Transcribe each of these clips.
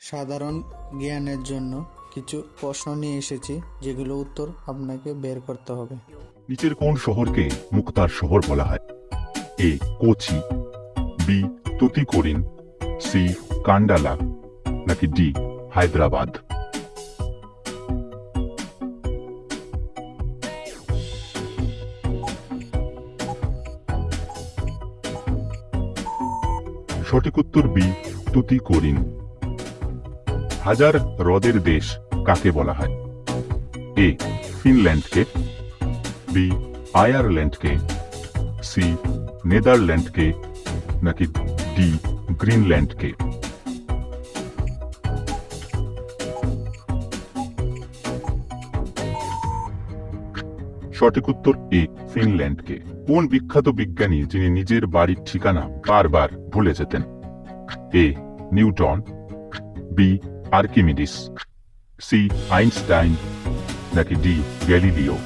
সাধারণ জ্ঞানের জন্য কিছু প্রশ্ন নিয়ে এসেছি, যেগুলো উত্তর আপনাকে বের করতে হবে। নিচের কোন শহরকে মুক্তার শহর বলা হয়? A, Kochi, B, Tuticorin, C, Kandla, নাকি ডি, হায়দ্রাবাদ? সঠিক উত্তর বি তুতি তুতিকোরিন। হাজার হ্রদের দেশ কাকে বলা হয়? এ, ফিনল্যান্ডকে, বি, আয়ারল্যান্ডকে, সি, নেদারল্যান্ডকে, নাকি ডি, গ্রিনল্যান্ডকে? সঠিক উত্তর এ, ফিনল্যান্ডকে। কোন বিখ্যাত বিজ্ঞানী যিনি নিজের বাড়ির ঠিকানা বারবার ভুলে যেতেন? A, Newton, B Archimedes C Einstein নাকি ডি গ্যালিলিও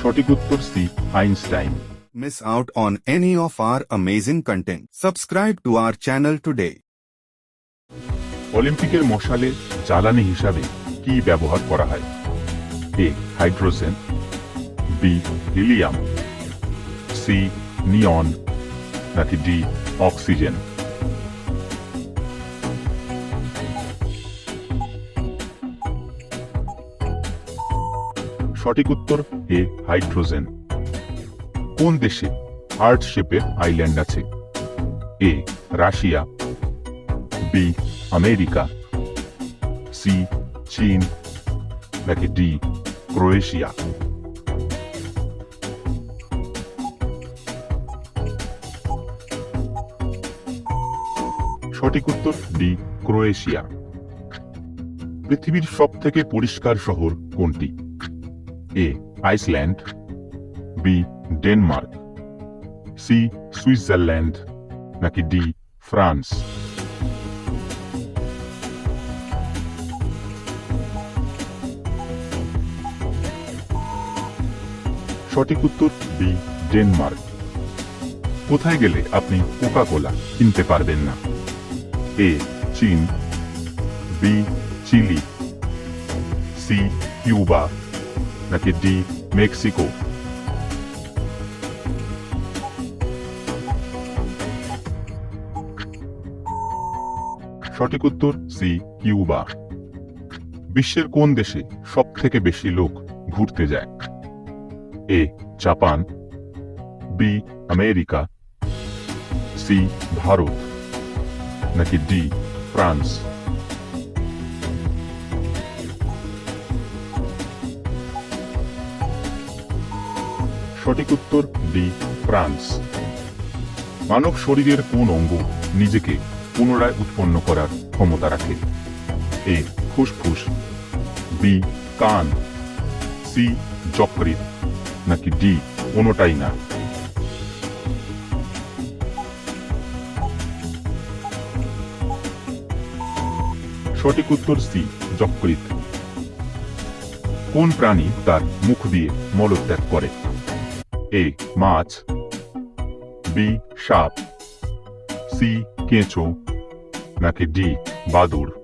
সঠিক উত্তর C Einstein miss out on any of our amazing content. Subscribe to our channel today. অলিম্পিকের মশালে জ্বালানি হিসাবে কি ব্যবহার করা হয় A hydrogen B helium C neon নাকি ডি, অক্সিজেন। সঠিক উত্তর, এ, হাইড্রোজেন। কোন দেশে হার্ট শেপের আইল্যান্ড আছে? A, Russia. B, America. C, চীন। নাকি ডি, ক্রোয়েশিয়া। সঠিক উত্তর ডি, ক্রোয়েশিয়া। পৃথিবীর সব থেকে পরিষ্কার শহর কোনটি? A, Iceland, B, Denmark, C, Switzerland, নাকি ডি, ফ্রান্স? সঠিক উত্তর বি ডেনমার্ক। কোথায় গেলে আপনি কোকা কোলা কিনতে পারবেন না? এ চীন বি চিলি সি কিউবা নাকি ডি মেক্সিকো সঠিক উত্তর সি কিউবা বিশ্বের কোন দেশে সব থেকে বেশি লোক ঘুরতে যায়? A Japan B America C Bharat. নাকি ডি, ফ্রান্স? সঠিক উত্তর, ডি, ফ্রান্স। মানব শরীরের কোন অঙ্গ নিজেকে পুনরায় উৎপন্ন করার ক্ষমতা রাখে? এ, ফুসফুস, বি, কান, সি যকৃত নাকি ডি, কোনোটাই না? সঠিক উত্তর সি যকৃত কোন প্রাণী তার মুখ দিয়ে মলত্যাগ করে? এ, মাছ। বি, সাপ। সি, কেঁচো। নাকি ডি, বাদুড়।